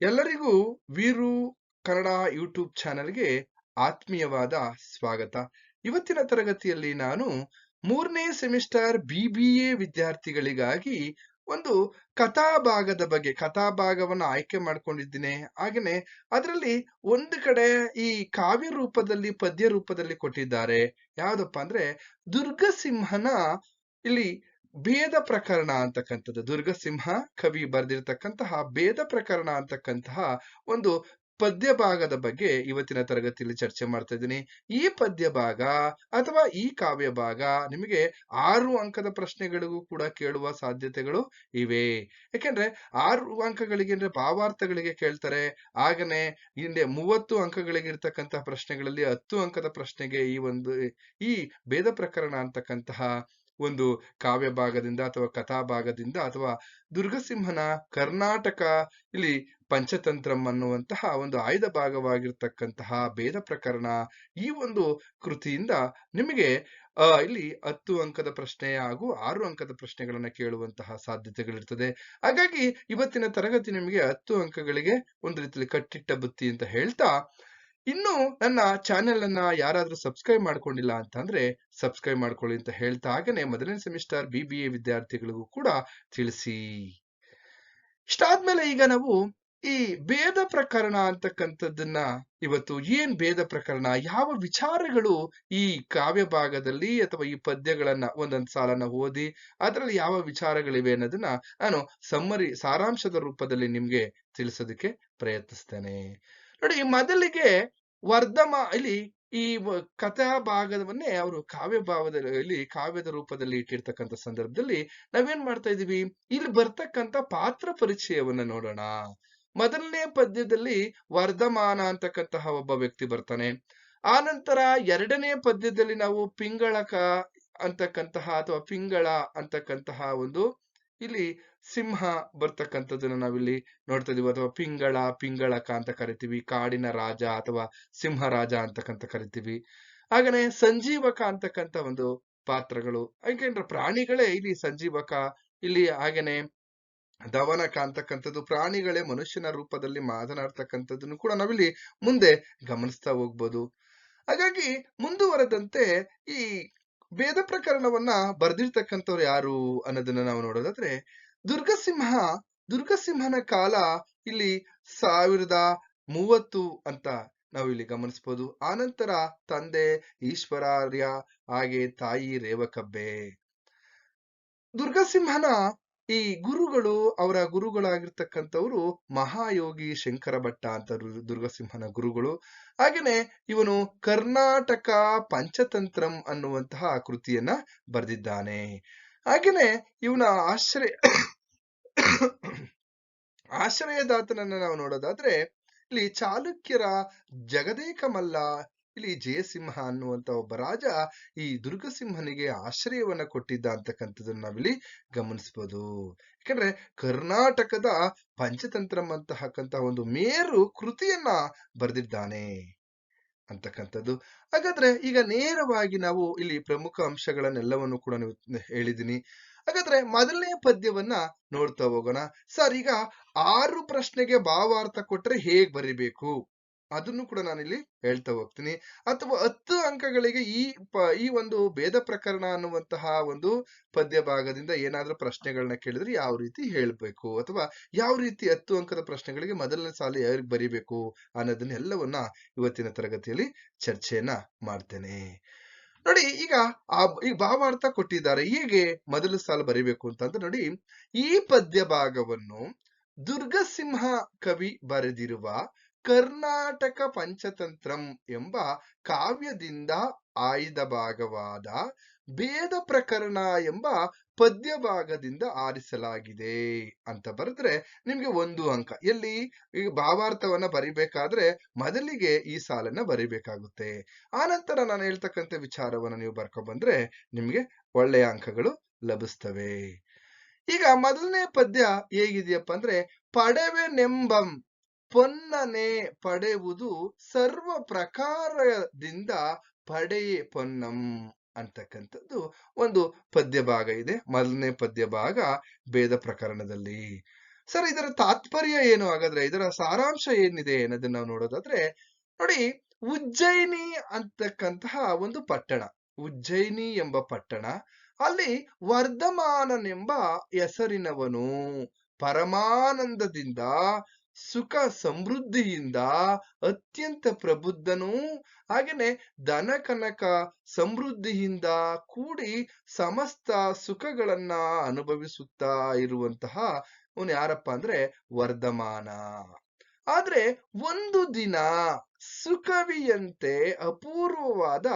ಎಲ್ಲರಿಗೂ ವೀರು ಕನ್ನಡ ಯೂಟ್ಯೂಬ್ ಚಾನೆಲ್ಗೆ ಆತ್ಮೀಯವಾದ ಸ್ವಾಗತ. ಇವತ್ತಿನ ತರಗತಿಯಲ್ಲಿ ನಾನು ಮೂರನೇ ಸೆಮಿಸ್ಟರ್ ಬಿ ಬಿ ಎ ವಿದ್ಯಾರ್ಥಿಗಳಿಗಾಗಿ ಒಂದು ಕಥಾಭಾಗದ ಬಗ್ಗೆ, ಕಥಾಭಾಗವನ್ನು ಆಯ್ಕೆ ಮಾಡ್ಕೊಂಡಿದ್ದೇನೆ. ಹಾಗೇನೆ ಅದರಲ್ಲಿ ಒಂದು ಕಡೆ ಈ ಕಾವ್ಯ ರೂಪದಲ್ಲಿ, ಪದ್ಯ ರೂಪದಲ್ಲಿ ಕೊಟ್ಟಿದ್ದಾರೆ. ಯಾವುದಪ್ಪ ಅಂದ್ರೆ ದುರ್ಗಸಿಂಹನ ಇಲ್ಲಿ ಭೇದ ಪ್ರಕರಣ ಅಂತಕ್ಕಂಥದ್ದು. ದುರ್ಗಸಿಂಹ ಕವಿ ಬರೆದಿರ್ತಕ್ಕಂತಹ ಭೇದ ಪ್ರಕರಣ ಅಂತಕ್ಕಂತಹ ಒಂದು ಪದ್ಯ ಭಾಗದ ಬಗ್ಗೆ ಇವತ್ತಿನ ತರಗತಿಯಲ್ಲಿ ಚರ್ಚೆ ಮಾಡ್ತಾ ಇದ್ದೀನಿ. ಈ ಪದ್ಯ ಭಾಗ ಅಥವಾ ಈ ಕಾವ್ಯ ಭಾಗ ನಿಮಗೆ ಆರು ಅಂಕದ ಪ್ರಶ್ನೆಗಳಿಗೂ ಕೂಡ ಕೇಳುವ ಸಾಧ್ಯತೆಗಳು ಇವೆ. ಯಾಕೆಂದ್ರೆ ಆರು ಅಂಕಗಳಿಗೆ ಅಂದ್ರೆ ಭಾವಾರ್ಥಗಳಿಗೆ ಕೇಳ್ತಾರೆ. ಆಗನೇ ಹಿಂದೆ ಮೂವತ್ತು ಅಂಕಗಳಿಗೆ ಇರ್ತಕ್ಕಂತಹ ಪ್ರಶ್ನೆಗಳಲ್ಲಿ ಹತ್ತು ಅಂಕದ ಪ್ರಶ್ನೆಗೆ ಈ ಒಂದು ಈ ಭೇದ ಪ್ರಕರಣ ಅಂತಕ್ಕಂತಹ ಒಂದು ಕಾವ್ಯ ಭಾಗದಿಂದ ಅಥವಾ ಕಥಾ ಭಾಗದಿಂದ ಅಥವಾ ದುರ್ಗಸಿಂಹನ ಕರ್ನಾಟಕ ಇಲ್ಲಿ ಪಂಚತಂತ್ರಂ ಅನ್ನುವಂತಹ ಒಂದು ಆಯ್ದ ಭಾಗವಾಗಿರ್ತಕ್ಕಂತಹ ಭೇದ ಪ್ರಕರಣ ಈ ಒಂದು ಕೃತಿಯಿಂದ ನಿಮಗೆ ಇಲ್ಲಿ ಹತ್ತು ಅಂಕದ ಪ್ರಶ್ನೆ ಹಾಗೂ ಆರು ಅಂಕದ ಪ್ರಶ್ನೆಗಳನ್ನ ಕೇಳುವಂತಹ ಸಾಧ್ಯತೆಗಳಿರ್ತದೆ. ಹಾಗಾಗಿ ಇವತ್ತಿನ ತರಗತಿ ನಿಮಗೆ ಹತ್ತು ಅಂಕಗಳಿಗೆ ಒಂದು ರೀತಿಯಲ್ಲಿ ಕಟ್ಟಿಟ್ಟ ಬುತ್ತಿ ಅಂತ ಹೇಳ್ತಾ ಇನ್ನು ನನ್ನ ಚಾನೆಲ್ ಅನ್ನ ಯಾರಾದ್ರೂ ಸಬ್ಸ್ಕ್ರೈಬ್ ಮಾಡ್ಕೊಂಡಿಲ್ಲ ಅಂತಂದ್ರೆ ಸಬ್ಸ್ಕ್ರೈಬ್ ಮಾಡ್ಕೊಳ್ಳಿ ಅಂತ ಹೇಳ್ತಾ ಹಾಗೇನೆ ಮೊದಲನೇ ಸೆಮಿಸ್ಟರ್ ಬಿ ಬಿ ಎ ವಿದ್ಯಾರ್ಥಿಗಳಿಗೂ ಕೂಡ ತಿಳಿಸಿ. ಇಷ್ಟಾದ್ಮೇಲೆ ಈಗ ನಾವು ಈ ಭೇದ ಪ್ರಕರಣ ಅಂತಕ್ಕಂಥದ್ದನ್ನ ಇವತ್ತು ಏನ್ ಭೇದ ಪ್ರಕರಣ, ಯಾವ ವಿಚಾರಗಳು ಈ ಕಾವ್ಯ ಭಾಗದಲ್ಲಿ ಅಥವಾ ಈ ಪದ್ಯಗಳನ್ನ ಒಂದೊಂದು ಸಾಲನ್ನ ಓದಿ ಅದರಲ್ಲಿ ಯಾವ ವಿಚಾರಗಳಿವೆ ಅನ್ನೋದನ್ನ ನಾನು ಸಮ್ಮರಿ ಸಾರಾಂಶದ ರೂಪದಲ್ಲಿ ನಿಮ್ಗೆ ತಿಳಿಸೋದಕ್ಕೆ ಪ್ರಯತ್ನಿಸ್ತೇನೆ. ನೋಡಿ ಮೊದಲಿಗೆ ವರ್ಧಮ ಇಲ್ಲಿ ಈ ಕಥಾ ಭಾಗವನ್ನೇ ಅವರು ಕಾವ್ಯ ಭಾವದಲ್ಲಿ, ಕಾವ್ಯದ ರೂಪದಲ್ಲಿ ಇಟ್ಟಿರ್ತಕ್ಕಂಥ ಸಂದರ್ಭದಲ್ಲಿ ನಾವೇನ್ ಮಾಡ್ತಾ ಇದೀವಿ ಇಲ್ಲಿ ಬರ್ತಕ್ಕಂಥ ಪಾತ್ರ ಪರಿಚಯವನ್ನ ನೋಡೋಣ. ಮೊದಲನೇ ಪದ್ಯದಲ್ಲಿ ವರ್ಧಮಾನ ಅಂತಕ್ಕಂತಹ ಒಬ್ಬ ವ್ಯಕ್ತಿ ಬರ್ತಾನೆ. ಆ ನಂತರ ಎರಡನೇ ಪದ್ಯದಲ್ಲಿ ನಾವು ಪಿಂಗಳಕ ಅಂತಕ್ಕಂತಹ ಅಥವಾ ಪಿಂಗಳ ಅಂತಕ್ಕಂತಹ ಒಂದು ಇಲ್ಲಿ ಸಿಂಹ ಬರ್ತಕ್ಕಂಥದ್ದನ್ನ ನಾವಿಲ್ಲಿ ನೋಡ್ತಾ ಇದೀವಿ ಅಥವಾ ಪಿಂಗಳ, ಪಿಂಗಳಕ ಅಂತ ಕರಿತೀವಿ, ಕಾಡಿನ ರಾಜ ಅಥವಾ ಸಿಂಹರಾಜ ಅಂತಕ್ಕಂತ ಕರಿತೀವಿ. ಹಾಗನೆ ಸಂಜೀವಕ ಅಂತಕ್ಕಂಥ ಒಂದು ಪಾತ್ರಗಳು. ಯಾಕೆಂದ್ರೆ ಪ್ರಾಣಿಗಳೇ ಇಲ್ಲಿ ಸಂಜೀವಕ, ಇಲ್ಲಿ ಹಾಗೇನೆ ದವನಕ ಅಂತಕ್ಕಂಥದ್ದು ಪ್ರಾಣಿಗಳೇ ಮನುಷ್ಯನ ರೂಪದಲ್ಲಿ ಮಾತನಾಡ್ತಕ್ಕಂಥದ್ದನ್ನು ಕೂಡ ನಾವಿಲ್ಲಿ ಮುಂದೆ ಗಮನಿಸ್ತಾ ಹೋಗ್ಬೋದು. ಹಾಗಾಗಿ ಮುಂದುವರೆದಂತೆ ಈ ಭೇದ ಪ್ರಕರಣವನ್ನ ಬರ್ದಿರ್ತಕ್ಕಂಥವ್ರು ಯಾರು ಅನ್ನೋದನ್ನ ನಾವು ನೋಡೋದಾದ್ರೆ, ದುರ್ಗಸಿಂಹ, ದುರ್ಗಸಿಂಹನ ಕಾಲ ಇಲ್ಲಿ ಸಾವಿರದ ಮೂವತ್ತು ಅಂತ ನಾವು ಇಲ್ಲಿ ಗಮನಿಸಬಹುದು ಆನಂತರ ತಂದೆ ಈಶ್ವರಾರ್ಯ, ಹಾಗೆ ತಾಯಿ ರೇವಕಬ್ಬೆ. ದುರ್ಗಸಿಂಹನ ಈ ಗುರುಗಳು ಅವರ ಗುರುಗಳಾಗಿರ್ತಕ್ಕಂಥವ್ರು ಮಹಾಯೋಗಿ ಶಂಕರ ಭಟ್ಟ ಅಂತ ದುರ್ಗಸಿಂಹನ ಗುರುಗಳು. ಹಾಗೇನೆ ಇವನು ಕರ್ನಾಟಕ ಪಂಚತಂತ್ರಂ ಅನ್ನುವಂತಹ ಕೃತಿಯನ್ನ ಬರೆದಿದ್ದಾನೆ. ಹಾಗೇನೆ ಇವನ ಆಶ್ರಯ ಆಶ್ರಯದಾತನನ್ನ ನಾವು ನೋಡೋದಾದ್ರೆ ಇಲ್ಲಿ ಚಾಲುಕ್ಯರ ಜಗದೇಕ ಮಲ್ಲ ಇಲ್ಲಿ ಜಯಸಿಂಹ ಅನ್ನುವಂತ ಒಬ್ಬ ರಾಜ ಈ ದುರ್ಗಸಿಂಹನಿಗೆ ಆಶ್ರಯವನ್ನ ಕೊಟ್ಟಿದ್ದ ಅಂತಕ್ಕಂಥದ್ದನ್ನ ನಾವಿಲ್ಲಿ ಗಮನಿಸಬಹುದು ಯಾಕಂದ್ರೆ ಕರ್ನಾಟಕದ ಪಂಚತಂತ್ರ ಅಂತಕ್ಕಂತ ಒಂದು ಮೇರು ಕೃತಿಯನ್ನ ಬರೆದಿದ್ದಾನೆ ಅಂತಕ್ಕಂಥದ್ದು. ಹಾಗಾದ್ರೆ ಈಗ ನೇರವಾಗಿ ನಾವು ಇಲ್ಲಿ ಪ್ರಮುಖ ಅಂಶಗಳನ್ನೆಲ್ಲವನ್ನು ಕೂಡ ಹೇಳಿದ್ದೀನಿ ಹಾಗಾದ್ರೆ ಮೊದಲನೇ ಪದ್ಯವನ್ನ ನೋಡ್ತಾ ಹೋಗೋಣ. ಸರ್, ಈಗ ಆರು ಪ್ರಶ್ನೆಗೆ ಭಾವಾರ್ಥ ಕೊಟ್ರೆ ಹೇಗ್ ಬರಿಬೇಕು? ಅದನ್ನು ಕೂಡ ನಾನಿಲ್ಲಿ ಹೇಳ್ತಾ ಹೋಗ್ತೀನಿ. ಅಥವಾ ಹತ್ತು ಅಂಕಗಳಿಗೆ ಈ ಈ ಒಂದು ಭೇದ ಪ್ರಕರಣ ಅನ್ನುವಂತಹ ಒಂದು ಪದ್ಯ ಭಾಗದಿಂದ ಏನಾದ್ರೂ ಪ್ರಶ್ನೆಗಳನ್ನ ಕೇಳಿದ್ರೆ ಯಾವ ರೀತಿ ಹೇಳ್ಬೇಕು? ಅಥವಾ ಯಾವ ರೀತಿ ಹತ್ತು ಅಂಕದ ಪ್ರಶ್ನೆಗಳಿಗೆ ಮೊದಲನೇ ಸಾಲ ಯಾರಿಗೆ ಬರಿಬೇಕು? ಅನ್ನೋದನ್ನೆಲ್ಲವನ್ನ ಇವತ್ತಿನ ತರಗತಿಯಲ್ಲಿ ಚರ್ಚೆಯನ್ನ ಮಾಡ್ತೇನೆ. ನೋಡಿ, ಈಗ ಆ ಈ ಭಾವಾರ್ಥ ಕೊಟ್ಟಿದ್ದಾರೆ. ಹೇಗೆ ಮೊದಲ ಸಾಲ ಬರಿಬೇಕು ಅಂತಂದ್ರೆ ನೋಡಿ, ಈ ಪದ್ಯ ಭಾಗವನ್ನು ದುರ್ಗಸಿಂಹ ಕವಿ ಬರೆದಿರುವ ಕರ್ನಾಟಕ ಪಂಚತಂತ್ರಂ ಎಂಬ ಕಾವ್ಯದಿಂದ ಆಯ್ದ ಭಾಗವಾದ ಭೇದ ಪ್ರಕರಣ ಎಂಬ ಪದ್ಯ ಭಾಗದಿಂದ ಆರಿಸಲಾಗಿದೆ ಅಂತ ಬರೆದ್ರೆ ನಿಮ್ಗೆ ಒಂದು ಅಂಕ. ಎಲ್ಲಿ? ಈ ಭಾವಾರ್ಥವನ್ನ ಬರಿಬೇಕಾದ್ರೆ ಮೊದಲಿಗೆ ಈ ಸಾಲನ್ನ ಬರಿಬೇಕಾಗುತ್ತೆ. ಆನಂತರ ನಾನು ಹೇಳ್ತಕ್ಕಂಥ ವಿಚಾರವನ್ನ ನೀವು ಬರ್ಕೊಂಡ್ ಬಂದ್ರೆ ನಿಮ್ಗೆ ಒಳ್ಳೆಯ ಅಂಕಗಳು ಲಭಿಸ್ತವೆ. ಈಗ ಮೊದಲನೇ ಪದ್ಯ ಹೇಗಿದೆಯಪ್ಪ ಅಂದ್ರೆ ಪಡೆವೆನೆಂಬಂ ಪೊನ್ನನೆ ಪಡೆಯುವುದು ಸರ್ವ ಪ್ರಕಾರದಿಂದ ಪಡೆಯೇ ಪೊನ್ನಂ ಅಂತಕ್ಕಂಥದ್ದು ಒಂದು ಪದ್ಯ ಭಾಗ ಇದೆ. ಮೊದಲನೇ ಪದ್ಯ ಭಾಗ ಭೇದ ಪ್ರಕರಣದಲ್ಲಿ. ಸರ್, ಇದರ ತಾತ್ಪರ್ಯ ಏನು? ಹಾಗಾದ್ರೆ ಇದರ ಸಾರಾಂಶ ಏನಿದೆ ಅನ್ನೋದನ್ನ ನಾವು ನೋಡೋದಾದ್ರೆ, ನೋಡಿ, ಉಜ್ಜಯಿನಿ ಅಂತಕ್ಕಂತಹ ಒಂದು ಪಟ್ಟಣ, ಉಜ್ಜಯಿನಿ ಎಂಬ ಪಟ್ಟಣ, ಅಲ್ಲಿ ವರ್ಧಮಾನನೆಂಬ ಹೆಸರಿನವನು, ಪರಮಾನಂದದಿಂದ ಸುಖ ಸಮೃದ್ಧಿಯಿಂದ ಅತ್ಯಂತ ಪ್ರಬುದ್ಧನೂ ಹಾಗೆಯೇ ಧನ ಕನಕ ಸಮೃದ್ಧಿಯಿಂದ ಕೂಡಿ ಸಮಸ್ತ ಸುಖಗಳನ್ನ ಅನುಭವಿಸುತ್ತಾ ಇರುವಂತಹ ಅವನು ಯಾರಪ್ಪ ಅಂದ್ರೆ ವರ್ಧಮಾನ. ಆದ್ರೆ ಒಂದು ದಿನ ಸುಖವಿಯಂತೆ ಅಪೂರ್ವವಾದ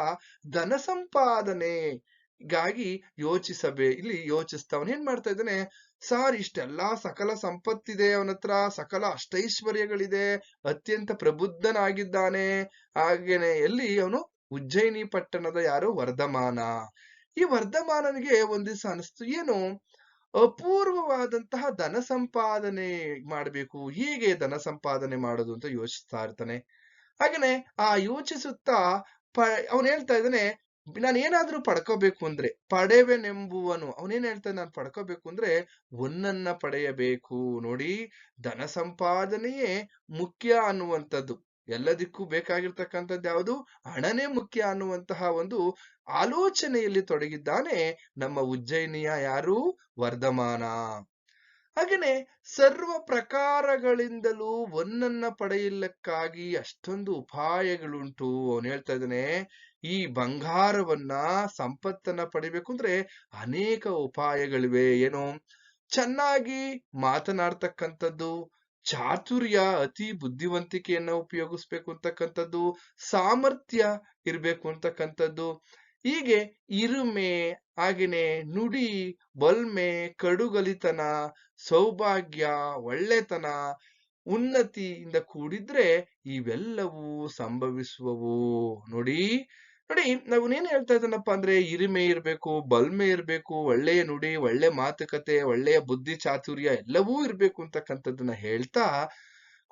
ಧನ ಸಂಪಾದನೆಗಾಗಿ ಯೋಚಿಸಬೇ, ಇಲ್ಲಿ ಯೋಚಿಸ್ತಾ ಅವನು ಏನ್ ಮಾಡ್ತಾ ಇದ್ದಾನೆ? ಸಾರ್, ಇಷ್ಟೆಲ್ಲಾ ಸಕಲ ಸಂಪತ್ತಿದೆ ಅವನ ಹತ್ರ, ಸಕಲ ಅಷ್ಟೈಶ್ವರ್ಯಗಳಿದೆ, ಅತ್ಯಂತ ಪ್ರಬುದ್ಧನಾಗಿದ್ದಾನೆ. ಹಾಗೇನೆ ಎಲ್ಲಿ ಅವನು ಉಜ್ಜಯಿನಿ ಪಟ್ಟಣದ ಯಾರು ವರ್ಧಮಾನ. ಈ ವರ್ಧಮಾನನಿಗೆ ಒಂದ್ ದಿವಸ ಅನಿಸ್ತು, ಏನು? ಅಪೂರ್ವವಾದಂತಹ ಧನ ಸಂಪಾದನೆ ಮಾಡಬೇಕು. ಹೀಗೆ ಧನ ಸಂಪಾದನೆ ಮಾಡೋದು ಅಂತ ಯೋಚಿಸ್ತಾ ಇರ್ತಾನೆ. ಹಾಗೇನೆ ಆ ಯೋಚಿಸುತ್ತಾ ಪ, ಅವನ್ ಹೇಳ್ತಾ ಇದ್ದಾನೆ ನಾನು ಏನಾದ್ರೂ ಪಡ್ಕೋಬೇಕು ಅಂದ್ರೆ ಪಡೆವೆನೆಂಬುವನು, ಅವನೇನ್ ಹೇಳ್ತಾನೆ ನಾನು ಪಡ್ಕೋಬೇಕು ಅಂದ್ರೆ ಒಂದನ್ನ ಪಡೆಯಬೇಕು. ನೋಡಿ, ಧನ ಸಂಪಾದನೆಯೇ ಮುಖ್ಯ ಅನ್ನುವಂಥದ್ದು. ಎಲ್ಲದಕ್ಕೂ ಬೇಕಾಗಿರ್ತಕ್ಕಂಥದ್ದು ಯಾವುದು? ಹಣನೇ ಮುಖ್ಯ ಅನ್ನುವಂತಹ ಒಂದು ಆಲೋಚನೆಯಲ್ಲಿ ತೊಡಗಿದ್ದಾನೆ ನಮ್ಮ ಉಜ್ಜಯಿನಿಯ ಯಾರು? ವರ್ಧಮಾನ. ಹಾಗೇನೆ ಸರ್ವ ಪ್ರಕಾರಗಳಿಂದಲೂ ಒಂದನ್ನ ಪಡೆಯಲಿಕ್ಕಾಗಿ ಅಷ್ಟೊಂದು ಉಪಾಯಗಳುಂಟು. ಅವನು ಹೇಳ್ತಾ ಇದ್ದಾನೆ ಈ ಬಂಗಾರವನ್ನ ಸಂಪತ್ತನ್ನ ಪಡಿಬೇಕು ಅಂದ್ರೆ ಅನೇಕ ಉಪಾಯಗಳಿವೆ. ಏನು? ಚೆನ್ನಾಗಿ ಮಾತನಾಡ್ತಕ್ಕಂಥದ್ದು, ಚಾತುರ್ಯ, ಅತಿ ಬುದ್ಧಿವಂತಿಕೆಯನ್ನ ಉಪಯೋಗಿಸ್ಬೇಕು ಅಂತಕ್ಕಂಥದ್ದು, ಸಾಮರ್ಥ್ಯ ಇರ್ಬೇಕು ಅಂತಕ್ಕಂಥದ್ದು. ಹೀಗೆ ಇರುಮೆ, ಹಾಗೆನೆ ನುಡಿ, ಬಲ್ಮೆ, ಕಡುಗಲಿತನ, ಸೌಭಾಗ್ಯ, ಒಳ್ಳೆತನ, ಉನ್ನತಿಯಿಂದ ಕೂಡಿದ್ರೆ ಇವೆಲ್ಲವೂ ಸಂಭವಿಸುವವು. ನೋಡಿ ನೋಡಿ, ನಾವು ಏನ್ ಹೇಳ್ತಾ ಇದ್ದಾನಪ್ಪ ಅಂದ್ರೆ ಇರಿಮೆ ಇರ್ಬೇಕು, ಬಲ್ಮೆ ಇರ್ಬೇಕು, ಒಳ್ಳೆಯ ನುಡಿ, ಒಳ್ಳೆ ಮಾತುಕತೆ, ಒಳ್ಳೆಯ ಬುದ್ಧಿ, ಚಾತುರ್ಯ ಎಲ್ಲವೂ ಇರ್ಬೇಕು ಅಂತಕ್ಕಂಥದ್ದನ್ನ ಹೇಳ್ತಾ,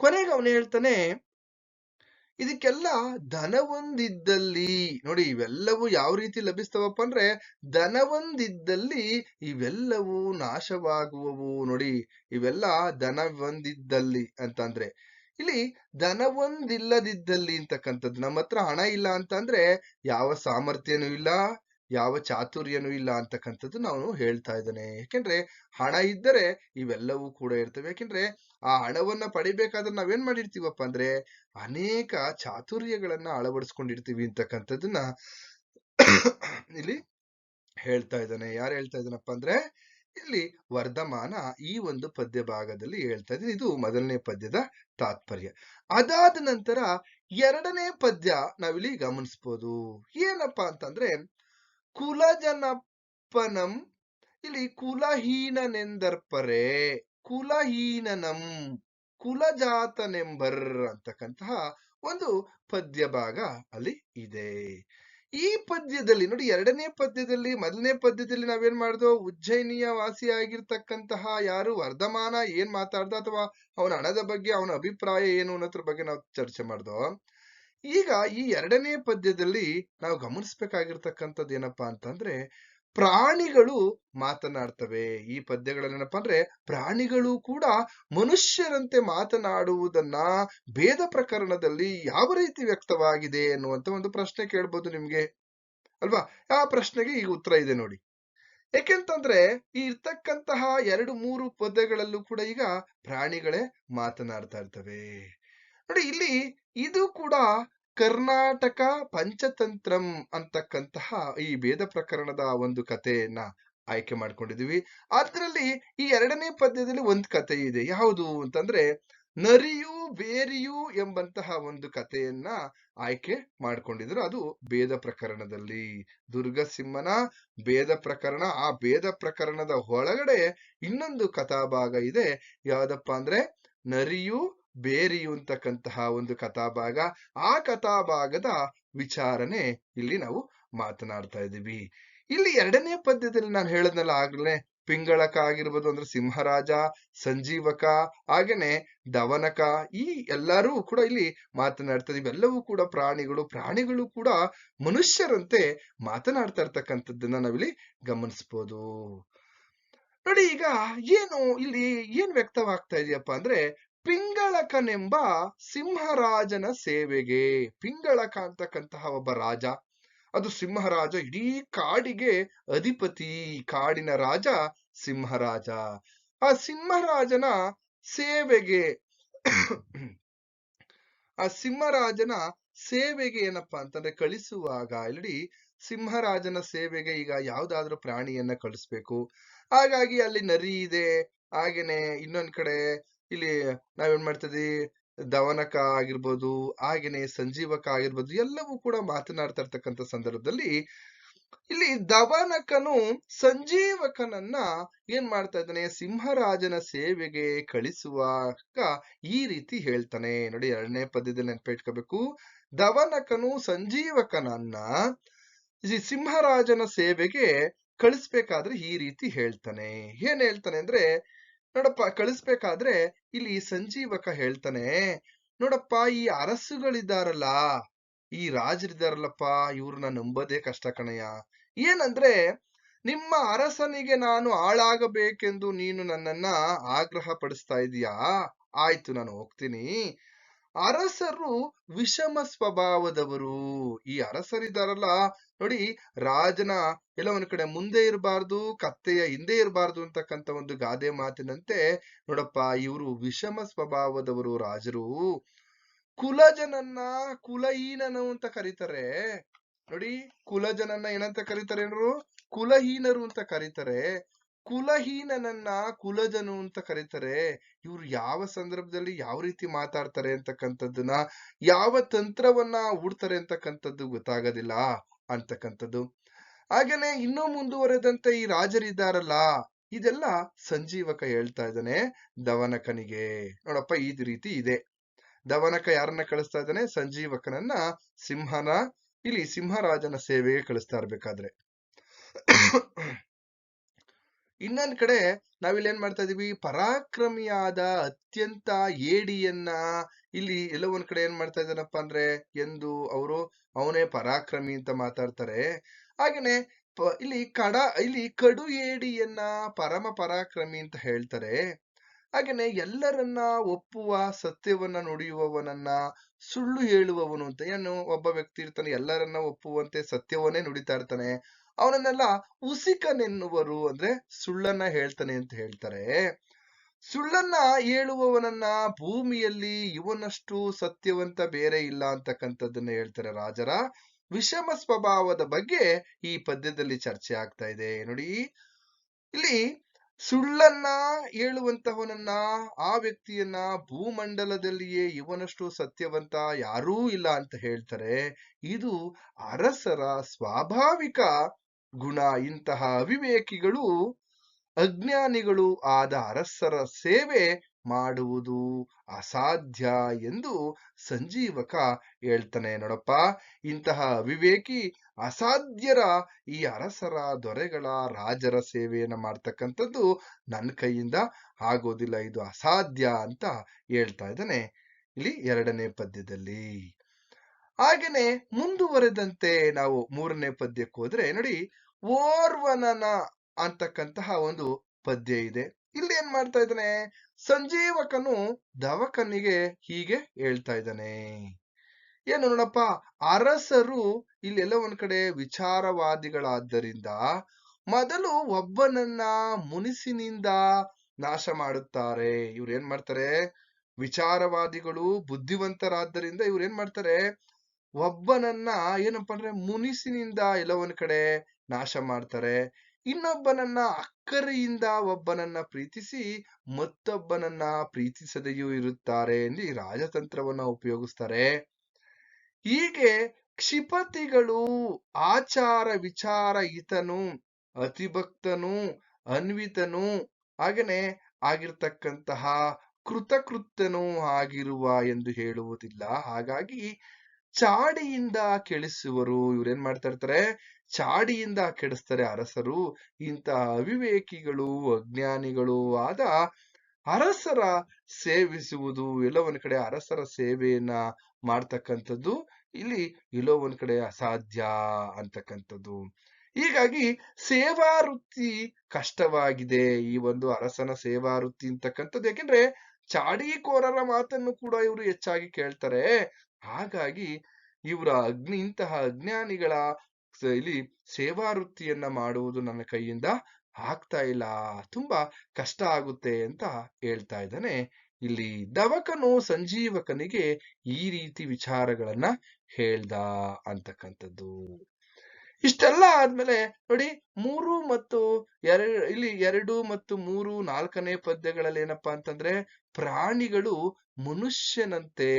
ಕೊನೆಗೆ ಅವನು ಹೇಳ್ತಾನೆ, ಇದಕ್ಕೆಲ್ಲ ಧನವೊಂದಿದ್ದಲ್ಲಿ, ನೋಡಿ ಇವೆಲ್ಲವೂ ಯಾವ ರೀತಿ ಲಭಿಸ್ತವಪ್ಪ ಅಂದ್ರೆ, ಧನವೊಂದಿದ್ದಲ್ಲಿ ಇವೆಲ್ಲವೂ ನಾಶವಾಗುವವು, ನೋಡಿ ಇವೆಲ್ಲ ಧನವೊಂದಿದ್ದಲ್ಲಿ ಅಂತಂದ್ರೆ ಇಲ್ಲಿ ಧನವೊಂದಿಲ್ಲದಿದ್ದಲ್ಲಿ ಅಂತಕ್ಕಂಥದ್ದು ನಮ್ಮ ಹತ್ರ ಹಣ ಇಲ್ಲ ಅಂತಂದ್ರೆ ಯಾವ ಸಾಮರ್ಥ್ಯನೂ ಇಲ್ಲ, ಯಾವ ಚಾತುರ್ಯನೂ ಇಲ್ಲ ಅಂತಕ್ಕಂಥದ್ದು ನಾವು ಹೇಳ್ತಾ ಇದ್ದಾನೆ. ಯಾಕೆಂದ್ರೆ ಹಣ ಇದ್ದರೆ ಇವೆಲ್ಲವೂ ಕೂಡ ಇರ್ತವೆ. ಯಾಕೆಂದ್ರೆ ಆ ಹಣವನ್ನ ಪಡಿಬೇಕಾದ್ರೆ ನಾವೇನ್ ಮಾಡಿರ್ತೀವಪ್ಪ ಅಂದ್ರೆ ಅನೇಕ ಚಾತುರ್ಯಗಳನ್ನ ಅಳವಡಿಸ್ಕೊಂಡಿರ್ತೀವಿ ಅಂತಕ್ಕಂಥದ್ದನ್ನ ಇಲ್ಲಿ ಹೇಳ್ತಾ ಇದ್ದಾನೆ. ಯಾರು ಹೇಳ್ತಾ ಇದ್ದಾನಪ್ಪ ಅಂದ್ರೆ ಇಲ್ಲಿ ವರ್ಧಮಾನ ಈ ಒಂದು ಪದ್ಯ ಭಾಗದಲ್ಲಿ ಹೇಳ್ತಾ ಇದು ಮೊದಲನೇ ಪದ್ಯದ ತಾತ್ಪರ್ಯ. ಅದಾದ ನಂತರ ಎರಡನೇ ಪದ್ಯ ನಾವಿಲ್ಲಿ ಗಮನಿಸ್ಬೋದು. ಏನಪ್ಪಾ ಅಂತಂದ್ರೆ ಕುಲಜನಪ್ಪನಂ ಇಲ್ಲಿ ಕುಲಹೀನನೆಂದರ್ಪರೇ, ಕುಲಹೀನನಂ, ಕುಲಜಾತನೆಂಬರ್ ಅಂತಕ್ಕಂತಹ ಒಂದು ಪದ್ಯ ಭಾಗ ಅಲ್ಲಿ ಇದೆ. ಈ ಪದ್ಯದಲ್ಲಿ ನೋಡಿ ಎರಡನೇ ಪದ್ಯದಲ್ಲಿ, ಮೊದಲನೇ ಪದ್ಯದಲ್ಲಿ ನಾವೇನ್ ಮಾಡ್ದೋ ಉಜ್ಜಯಿನಿಯ ವಾಸಿಯಾಗಿರ್ತಕ್ಕಂತಹ ಯಾರು? ವರ್ಧಮಾನ ಏನ್ ಮಾತಾಡ್ದ ಅಥವಾ ಅವನ ಹಣದ ಬಗ್ಗೆ, ಅವನ ಅಭಿಪ್ರಾಯ ಏನು ಅನ್ನೋದ್ರ ಬಗ್ಗೆ ನಾವು ಚರ್ಚೆ ಮಾಡ್ದೋ? ಈಗ ಈ ಎರಡನೇ ಪದ್ಯದಲ್ಲಿ ನಾವು ಗಮನಿಸ್ಬೇಕಾಗಿರ್ತಕ್ಕಂಥದ್ದು ಏನಪ್ಪಾ ಅಂತಂದ್ರೆ ಪ್ರಾಣಿಗಳು ಮಾತನಾಡ್ತವೆ. ಈ ಪದ್ಯಗಳಲ್ಲಿ ಏನಪ್ಪಾ ಅಂದ್ರೆ ಪ್ರಾಣಿಗಳು ಕೂಡ ಮನುಷ್ಯರಂತೆ ಮಾತನಾಡುವುದನ್ನ ಭೇದ ಪ್ರಕರಣದಲ್ಲಿ ಯಾವ ರೀತಿ ವ್ಯಕ್ತವಾಗಿದೆ ಅನ್ನುವಂತ ಒಂದು ಪ್ರಶ್ನೆ ಕೇಳ್ಬೋದು ನಿಮ್ಗೆ. ಅಲ್ವಾ? ಆ ಪ್ರಶ್ನೆಗೆ ಈಗ ಉತ್ತರ ಇದೆ ನೋಡಿ. ಏಕೆಂತಂದ್ರೆ ಈ ಇರ್ತಕ್ಕಂತಹ ಎರಡು ಮೂರು ಪದ್ಯಗಳಲ್ಲೂ ಕೂಡ ಈಗ ಪ್ರಾಣಿಗಳೇ ಮಾತನಾಡ್ತಾ ಇರ್ತವೆ. ನೋಡಿ, ಇಲ್ಲಿ ಇದು ಕೂಡ ಕರ್ನಾಟಕ ಪಂಚತಂತ್ರಂ ಅಂತಕ್ಕಂತಹ ಈ ಭೇದ ಪ್ರಕರಣದ ಒಂದು ಕಥೆಯನ್ನ ಆಯ್ಕೆ ಮಾಡ್ಕೊಂಡಿದೀವಿ. ಅದರಲ್ಲಿ ಈ ಎರಡನೇ ಪದ್ಯದಲ್ಲಿ ಒಂದು ಕಥೆ ಇದೆ. ಯಾವುದು ಅಂತಂದ್ರೆ, ನರಿಯು ಬೇರಿಯು ಎಂಬಂತಹ ಒಂದು ಕಥೆಯನ್ನ ಆಯ್ಕೆ ಮಾಡ್ಕೊಂಡಿದ್ರು. ಅದು ಭೇದ ಪ್ರಕರಣದಲ್ಲಿ. ದುರ್ಗಸಿಂಹನ ಭೇದ ಪ್ರಕರಣ, ಆ ಭೇದ ಪ್ರಕರಣದ ಒಳಗಡೆ ಇನ್ನೊಂದು ಕಥಾಭಾಗ ಇದೆ. ಯಾವ್ದಪ್ಪ ಅಂದ್ರೆ, ನರಿಯು ಬೇರಿಯು ಅಂತಕ್ಕಂತಹ ಒಂದು ಕಥಾಭಾಗ, ಆ ಕಥಾಭಾಗದ ವಿಚಾರನೆ ಇಲ್ಲಿ ನಾವು ಮಾತನಾಡ್ತಾ ಇದ್ದೀವಿ. ಇಲ್ಲಿ ಎರಡನೇ ಪದ್ಯದಲ್ಲಿ ನಾನು ಹೇಳದ್ನಲ್ಲ ಆಗ್ಲೇ, ಪಿಂಗಳಕ ಆಗಿರ್ಬೋದು ಅಂದ್ರೆ ಸಿಂಹರಾಜ, ಸಂಜೀವಕ, ಹಾಗೇನೆ ದವನಕ ಈ ಎಲ್ಲರೂ ಕೂಡ ಇಲ್ಲಿ ಮಾತನಾಡ್ತಾ ಇದೀವಿ ಎಲ್ಲವೂ ಕೂಡ ಪ್ರಾಣಿಗಳು ಪ್ರಾಣಿಗಳು ಕೂಡ ಮನುಷ್ಯರಂತೆ ಮಾತನಾಡ್ತಾ ಇರ್ತಕ್ಕಂಥದ್ದನ್ನ ನಾವಿಲ್ಲಿ ಗಮನಿಸ್ಬೋದು. ನೋಡಿ ಈಗ ಏನು, ಇಲ್ಲಿ ಏನ್ ವ್ಯಕ್ತವಾಗ್ತಾ ಇದೆಯಪ್ಪ ಅಂದ್ರೆ ಪಿಂಗಳಕನೆಂಬ ಸಿಂಹರಾಜನ ಸೇವೆಗೆ. ಪಿಂಗಳಕ ಅಂತಕ್ಕಂತಹ ಒಬ್ಬ ರಾಜ. ಅದು ಸಿಂಹರಾಜ, ಇಡೀ ಕಾಡಿಗೆ ಅಧಿಪತಿ. ಕಾಡಿನ ರಾಜ ಸಿಂಹರಾಜ. ಆ ಸಿಂಹರಾಜನ ಸೇವೆಗೆ ಆ ಸಿಂಹರಾಜನ ಸೇವೆಗೆ ಏನಪ್ಪಾ ಅಂತಂದ್ರೆ ಕಳಿಸುವಾಗ ಇಲ್ಲಿ ಸಿಂಹರಾಜನ ಸೇವೆಗೆ ಈಗ ಯಾವ್ದಾದ್ರು ಪ್ರಾಣಿಯನ್ನ ಕಳಿಸ್ಬೇಕು. ಹಾಗಾಗಿ ಅಲ್ಲಿ ನರಿ ಇದೆ. ಹಾಗೇನೆ ಇನ್ನೊಂದ್ ಕಡೆ ಇಲ್ಲಿ ನಾವೇನ್ ಮಾಡ್ತದೆ ದವನಕ ಆಗಿರ್ಬೋದು, ಹಾಗೇನೆ ಸಂಜೀವಕ ಆಗಿರ್ಬೋದು, ಎಲ್ಲವೂ ಕೂಡ ಮಾತನಾಡ್ತಾ ಇರ್ತಕ್ಕಂಥ ಸಂದರ್ಭದಲ್ಲಿ ಇಲ್ಲಿ ದವನಕನು ಸಂಜೀವಕನನ್ನ ಏನ್ ಮಾಡ್ತಾ ಇದ್ದಾನೆ? ಸಿಂಹರಾಜನ ಸೇವೆಗೆ ಕಳಿಸುವಾಗ ಈ ರೀತಿ ಹೇಳ್ತಾನೆ. ನೋಡಿ ಎರಡನೇ ಪದ್ಯದಲ್ಲಿ ನೆನಪಿಟ್ಕೋಬೇಕು. ದವನಕನು ಸಂಜೀವಕನನ್ನ ಸಿಂಹರಾಜನ ಸೇವೆಗೆ ಕಳಿಸ್ಬೇಕಾದ್ರೆ ಈ ರೀತಿ ಹೇಳ್ತಾನೆ. ಏನ್ ಹೇಳ್ತಾನೆ ಅಂದ್ರೆ ನೋಡಪ್ಪ, ಕಳಿಸ್ಬೇಕಾದ್ರೆ ಇಲ್ಲಿ ಸಂಜೀವಕ ಹೇಳ್ತಾನೆ, ನೋಡಪ್ಪ, ಈ ಅರಸುಗಳಿದ್ದಾರಲ್ಲ, ಈ ರಾಜರಿದ್ದಾರಲ್ಲಪ್ಪ, ಇವ್ರನ್ನ ನಂಬೋದೇ ಕಷ್ಟ ಕಣಯ್ಯ. ಏನಂದ್ರೆ, ನಿಮ್ಮ ಅರಸನಿಗೆ ನಾನು ಹಾಳಾಗಬೇಕೆಂದು ನೀನು ನನ್ನನ್ನ ಆಗ್ರಹ ಪಡಿಸ್ತಾ ಇದೀಯಾ? ಆಯ್ತು, ನಾನು ಹೋಗ್ತೀನಿ. ಅರಸರು ವಿಷಮ ಸ್ವಭಾವದವರು. ಈ ಅರಸರಿದಾರಲ್ಲ ನೋಡಿ ರಾಜನ ಎಲ್ಲ ಕಡೆ ಮುಂದೆ ಇರಬಾರ್ದು, ಕತ್ತೆಯ ಹಿಂದೆ ಇರಬಾರ್ದು ಅಂತಕ್ಕಂಥ ಒಂದು ಗಾದೆ ಮಾತಿನಂತೆ, ನೋಡಪ್ಪ, ಇವರು ವಿಷಮ ಸ್ವಭಾವದವರು ರಾಜರು. ಕುಲಜನನ್ನ ಕುಲಹೀನನು ಅಂತ ಕರೀತಾರೆ. ನೋಡಿ ಕುಲಜನನ್ನ ಏನಂತ ಕರೀತಾರೆ ಏನ್ರು? ಕುಲಹೀನರು ಅಂತ ಕರೀತಾರೆ. ಕುಲಹೀನನನ್ನ ಕುಲಜನು ಅಂತ ಕರೀತಾರೆ. ಇವ್ರು ಯಾವ ಸಂದರ್ಭದಲ್ಲಿ ಯಾವ ರೀತಿ ಮಾತಾಡ್ತಾರೆ ಅಂತಕ್ಕಂಥದ್ದನ್ನ, ಯಾವ ತಂತ್ರವನ್ನ ಹೂಡ್ತಾರೆ ಅಂತಕ್ಕಂಥದ್ದು ಗೊತ್ತಾಗೋದಿಲ್ಲ ಅಂತಕ್ಕಂಥದ್ದು. ಹಾಗೇನೆ ಇನ್ನೂ ಮುಂದುವರೆದಂತೆ ಈ ರಾಜರಿದ್ದಾರಲ್ಲ, ಇದೆಲ್ಲ ಸಂಜೀವಕ ಹೇಳ್ತಾ ಇದ್ದಾನೆ ದವನಕನಿಗೆ ನೋಡಪ್ಪ, ಈ ರೀತಿ ಇದೆ. ದವನಕ ಯಾರನ್ನ ಕಳಿಸ್ತಾ ಇದ್ದಾನೆ? ಸಂಜೀವಕನನ್ನ ಸಿಂಹನ, ಇಲ್ಲಿ ಸಿಂಹರಾಜನ ಸೇವೆಗೆ ಕಳಿಸ್ತಾ ಇರ್ಬೇಕಾದ್ರೆ. ಇನ್ನೊಂದ್ ಕಡೆ ನಾವಿಲ್ಲಿ ಏನ್ ಮಾಡ್ತಾ ಇದೀವಿ ಪರಾಕ್ರಮಿಯಾದ ಅತ್ಯಂತ ಏಡಿಯನ್ನ ಇಲ್ಲಿ ಎಲ್ಲ ಒಂದ್ ಕಡೆ ಏನ್ ಮಾಡ್ತಾ ಇದ್ದಾನಪ್ಪ ಅಂದ್ರೆ ಎಂದು ಅವರು ಅವನೇ ಪರಾಕ್ರಮಿ ಅಂತ ಮಾತಾಡ್ತಾರೆ. ಹಾಗೇನೆ ಇಲ್ಲಿ ಕಡ, ಇಲ್ಲಿ ಕಡು ಏಡಿಯನ್ನ ಪರಮ ಪರಾಕ್ರಮಿ ಅಂತ ಹೇಳ್ತಾರೆ. ಹಾಗೇನೆ ಎಲ್ಲರನ್ನ ಒಪ್ಪುವ, ಸತ್ಯವನ್ನ ನುಡಿಯುವವನನ್ನ, ಸುಳ್ಳು ಹೇಳುವವನು ಅಂತ, ಏನು ಒಬ್ಬ ವ್ಯಕ್ತಿ ಇರ್ತಾನೆ, ಎಲ್ಲರನ್ನ ಒಪ್ಪುವಂತೆ ಸತ್ಯವನ್ನೇ ನುಡಿತಾ ಇರ್ತಾನೆ. ಅವನನ್ನೆಲ್ಲ ಉಸಿಕನೆನ್ನುವರು ಅಂದ್ರೆ ಸುಳ್ಳನ್ನ ಹೇಳ್ತಾನೆ ಅಂತ ಹೇಳ್ತಾರೆ. ಸುಳ್ಳನ್ನ ಹೇಳುವವನನ್ನ ಭೂಮಿಯಲ್ಲಿ ಇವನಷ್ಟು ಸತ್ಯವಂತ ಬೇರೆ ಇಲ್ಲ ಅಂತಕ್ಕಂಥದ್ದನ್ನ ಹೇಳ್ತಾರೆ ರಾಜರ. ವಿಷಮ ಸ್ವಭಾವದ ಬಗ್ಗೆ ಈ ಪದ್ಯದಲ್ಲಿ ಚರ್ಚೆ ಆಗ್ತಾ ಇದೆ. ನೋಡಿ, ಇಲ್ಲಿ ಸುಳ್ಳನ್ನ ಹೇಳುವಂತಹವನನ್ನ, ಆ ವ್ಯಕ್ತಿಯನ್ನ ಭೂಮಂಡಲದಲ್ಲಿಯೇ ಇವನಷ್ಟು ಸತ್ಯವಂತ ಯಾರೂ ಇಲ್ಲ ಅಂತ ಹೇಳ್ತಾರೆ. ಇದು ಅರಸರ ಸ್ವಾಭಾವಿಕ ಗುಣ ಇಂತಹ ಅವಿವೇಕಿಗಳು, ಅಜ್ಞಾನಿಗಳು ಆದ ಅರಸರ ಸೇವೆ ಮಾಡುವುದು ಅಸಾಧ್ಯ ಎಂದು ಸಂಜೀವಕ ಹೇಳ್ತಾನೆ. ನೋಡಪ್ಪ, ಇಂತಹ ಅವಿವೇಕಿ ಅಸಾಧ್ಯರ ಈ ಅರಸರ ದೊರೆಗಳ ರಾಜರ ಸೇವೆಯನ್ನು ಮಾಡ್ತಕ್ಕಂಥದ್ದು ನನ್ನ ಕೈಯಿಂದ ಆಗೋದಿಲ್ಲ, ಇದು ಅಸಾಧ್ಯ ಅಂತ ಹೇಳ್ತಾ ಇದ್ದಾನೆ. ಇಲ್ಲಿ ಎರಡನೇ ಪದ್ಯದಲ್ಲಿ ಹಾಗೇನೆ ಮುಂದುವರೆದಂತೆ ನಾವು ಮೂರನೇ ಪದ್ಯಕ್ಕೆ ಹೋದ್ರೆ, ನೋಡಿ, ಓರ್ವನನ ಅಂತಕ್ಕಂತಹ ಒಂದು ಪದ್ಯ ಇದೆ. ಇಲ್ಲಿ ಏನ್ ಮಾಡ್ತಾ ಇದ್ದಾನೆ? ಸಂಜೀವಕನು ದವಕನಿಗೆ ಹೀಗೆ ಹೇಳ್ತಾ ಇದ್ದಾನೆ. ಏನು ನೋಡಪ್ಪ, ಅರಸರು ಇಲ್ಲೆಲ್ಲ ಒಂದ್ ಕಡೆ ವಿಚಾರವಾದಿಗಳಾದ್ದರಿಂದ ಮೊದಲು ಒಬ್ಬನನ್ನ ಮುನಿಸಿನಿಂದ ನಾಶ ಮಾಡುತ್ತಾರೆ. ಇವ್ರು ಏನ್ ಮಾಡ್ತಾರೆ? ವಿಚಾರವಾದಿಗಳು, ಬುದ್ಧಿವಂತರಾದ್ದರಿಂದ ಇವ್ರು ಏನ್ ಮಾಡ್ತಾರೆ? ಒಬ್ಬನನ್ನ ಏನಪ್ಪಾ ಅಂದ್ರೆ ಮುನಿಸಿನಿಂದ ಎಲ್ಲ ಕಡೆ ನಾಶ ಮಾಡ್ತಾರೆ. ಇನ್ನೊಬ್ಬನನ್ನ ಅಕ್ಕರೆಯಿಂದ ಒಬ್ಬನನ್ನ ಪ್ರೀತಿಸಿ ಮತ್ತೊಬ್ಬನನ್ನ ಪ್ರೀತಿಸದೆಯೂ ಇರುತ್ತಾರೆ ಎಂದು ಈ ರಾಜತಂತ್ರವನ್ನ ಉಪಯೋಗಿಸ್ತಾರೆ. ಹೀಗೆ ಕ್ಷಿಪತಿಗಳು ಆಚಾರ ವಿಚಾರ ಹಿತನು, ಅತಿಭಕ್ತನು, ಅನ್ವಿತನು, ಹಾಗೇನೆ ಆಗಿರ್ತಕ್ಕಂತಹ ಕೃತಕೃತ್ಯನೂ ಆಗಿರುವ ಎಂದು ಹೇಳುವುದಿಲ್ಲ. ಹಾಗಾಗಿ ಚಾಡಿಯಿಂದ ಕೆಡಿಸುವರು, ಇವ್ರೇನ್ ಮಾಡ್ತಾ ಇರ್ತಾರೆ ಚಾಡಿಯಿಂದ ಕೆಡಿಸ್ತಾರೆ ಅರಸರು. ಇಂತಹ ಅವಿವೇಕಿಗಳು, ಅಜ್ಞಾನಿಗಳು ಆದ ಅರಸರ ಸೇವಿಸುವುದು, ಎಲ್ಲೋ ಒಂದ್ ಕಡೆ ಅರಸರ ಸೇವೆಯನ್ನ ಮಾಡ್ತಕ್ಕಂಥದ್ದು, ಇಲ್ಲಿ ಎಲ್ಲೋ ಒಂದ್ ಕಡೆ ಅಸಾಧ್ಯ ಅಂತಕ್ಕಂಥದ್ದು. ಹೀಗಾಗಿ ಸೇವಾ ವೃತ್ತಿ ಕಷ್ಟವಾಗಿದೆ. ಈ ಒಂದು ಅರಸನ ಸೇವಾ ವೃತ್ತಿ ಅಂತಕ್ಕಂಥದ್ದು. ಯಾಕೆಂದ್ರೆ ಚಾಡಿಕೋರರ ಮಾತನ್ನು ಕೂಡ ಇವರು ಹೆಚ್ಚಾಗಿ ಕೇಳ್ತಾರೆ. ಹಾಗಾಗಿ ಇವರ ಅಗ್ನಿ ಇಂತಹ ಅಜ್ಞಾನಿಗಳ ಇಲ್ಲಿ ಸೇವಾ ವೃತ್ತಿಯನ್ನ ಮಾಡುವುದು ನನ್ನ ಕೈಯಿಂದ ಆಗ್ತಾ ಇಲ್ಲ. ತುಂಬಾ ಕಷ್ಟ ಆಗುತ್ತೆ ಅಂತ ಹೇಳ್ತಾ ಇದ್ದಾನೆ. ಇಲ್ಲಿ ದವಕನು ಸಂಜೀವಕನಿಗೆ ಈ ರೀತಿ ವಿಚಾರಗಳನ್ನ ಹೇಳ್ದ ಅಂತಕ್ಕಂಥದ್ದು. ಇಷ್ಟೆಲ್ಲ ಆದ್ಮೇಲೆ ನೋಡಿ ಮೂರು ಮತ್ತು ಎರಡು ಇಲ್ಲಿ ಎರಡು ಮತ್ತು ಮೂರು ನಾಲ್ಕನೇ ಪದ್ಯಗಳಲ್ಲಿ ಏನಪ್ಪಾ ಅಂತಂದ್ರೆ ಪ್ರಾಣಿಗಳು ಮನುಷ್ಯನಂತೆ.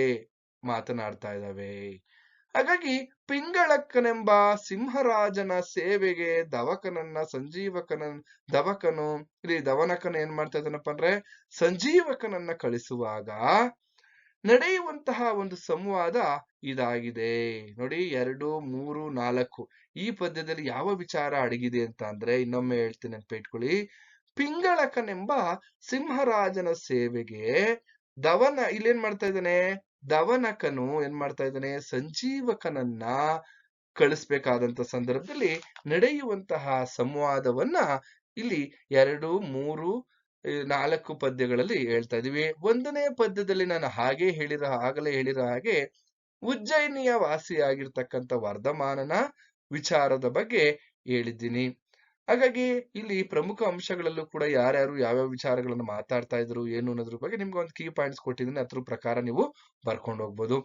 ಮಾತನಾಡ್ತಾ ಇದ್ದಾವೆ. ಹಾಗಾಗಿ ಪಿಂಗಳಕ್ಕನೆಂಬ ಸಿಂಹರಾಜನ ಸೇವೆಗೆ ದವಕನನ್ನ ಸಂಜೀವಕನ ದವಕನು, ಇಲ್ಲಿ ದವನಕನ ಏನ್ ಮಾಡ್ತಾ ಇದ್ದಾನಪ್ಪ ಅಂದ್ರೆ ಸಂಜೀವಕನನ್ನ ಕಳಿಸುವಾಗ ನಡೆಯುವಂತಹ ಒಂದು ಸಂವಾದ ಇದಾಗಿದೆ. ನೋಡಿ, ಎರಡು, ಮೂರು, ನಾಲ್ಕು ಈ ಪದ್ಯದಲ್ಲಿ ಯಾವ ವಿಚಾರ ಅಡಗಿದೆ ಅಂತ ಅಂದ್ರೆ ಇನ್ನೊಮ್ಮೆ ಹೇಳ್ತೀನಿ ಅಂತ ಇಟ್ಕೊಳ್ಳಿ ಪಿಂಗಳಕನೆಂಬ ಸಿಂಹರಾಜನ ಸೇವೆಗೆ ದವನ ಇಲ್ಲೇನ್ ಮಾಡ್ತಾ ಇದ್ದಾನೆ? ದವನಕನು ಏನ್ ಮಾಡ್ತಾ ಇದ್ದಾನೆ? ಸಂಜೀವಕನನ್ನ ಕಳಿಸ್ಬೇಕಾದಂತ ಸಂದರ್ಭದಲ್ಲಿ ನಡೆಯುವಂತಹ ಸಂವಾದವನ್ನ ಇಲ್ಲಿ ಎರಡು, ಮೂರು ನಾಲ್ಕು ಪದ್ಯಗಳಲ್ಲಿ ಹೇಳ್ತಾ ಇದೀವಿ ಒಂದನೇ ಪದ್ಯದಲ್ಲಿ ನಾನು ಹಾಗೆ ಹೇಳಿರೋ ಆಗಲೇ ಹೇಳಿರೋ ಹಾಗೆ ಉಜ್ಜಯಿನಿಯ ವಾಸಿಯಾಗಿರ್ತಕ್ಕಂಥ ವರ್ಧಮಾನನ ವಿಚಾರದ ಬಗ್ಗೆ ಹೇಳಿದ್ದೀನಿ. ಹಾಗಾಗಿ ಇಲ್ಲಿ ಪ್ರಮುಖ ಅಂಶಗಳಲ್ಲೂ ಕೂಡ ಯಾರ್ಯಾರು ಯಾವ್ಯಾವ ವಿಚಾರಗಳನ್ನು ಮಾತಾಡ್ತಾ ಇದ್ರು, ಏನು ಅನ್ನೋದ್ರ ಬಗ್ಗೆ ನಿಮ್ಗೆ ಒಂದು ಕೀ ಪಾಯಿಂಟ್ಸ್ ಕೊಟ್ಟಿದ್ದೀನಿ, ಅದ್ರ ಪ್ರಕಾರ ನೀವು ಬರ್ಕೊಂಡು ಹೋಗ್ಬೋದು.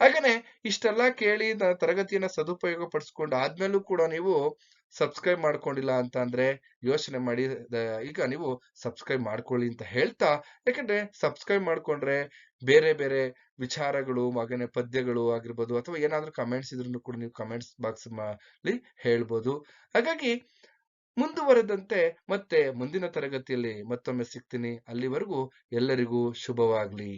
ಹಾಗೇನೆ ಇಷ್ಟೆಲ್ಲ ಕೇಳಿ ತರಗತಿಯನ್ನ ಸದುಪಯೋಗ ಪಡಿಸ್ಕೊಂಡು ಆದ್ಮೇಲೂ ಕೂಡ ನೀವು ಸಬ್ಸ್ಕ್ರೈಬ್ ಮಾಡ್ಕೊಂಡಿಲ್ಲ ಅಂತ ಅಂದ್ರೆ ಯೋಚನೆ ಮಾಡಿ ಈಗ ನೀವು ಸಬ್ಸ್ಕ್ರೈಬ್ ಮಾಡ್ಕೊಳ್ಳಿ ಅಂತ ಹೇಳ್ತಾ, ಯಾಕಂದ್ರೆ ಸಬ್ಸ್ಕ್ರೈಬ್ ಮಾಡ್ಕೊಂಡ್ರೆ ಬೇರೆ ಬೇರೆ ವಿಚಾರಗಳು, ಹಾಗೇನೆ ಪದ್ಯಗಳು ಆಗಿರ್ಬೋದು ಅಥವಾ ಏನಾದ್ರೂ ಕಮೆಂಟ್ಸ್ ಇದ್ರೂ ಕೂಡ ನೀವು ಕಮೆಂಟ್ಸ್ ಬಾಕ್ಸ್ ಅಲ್ಲಿ ಹೇಳ್ಬೋದು. ಹಾಗಾಗಿ ಮುಂದುವರೆದಂತೆ ಮತ್ತೆ ಮುಂದಿನ ತರಗತಿಯಲ್ಲಿ ಮತ್ತೊಮ್ಮೆ ಸಿಗ್ತೀನಿ. ಅಲ್ಲಿವರೆಗೂ ಎಲ್ಲರಿಗೂ ಶುಭವಾಗ್ಲಿ.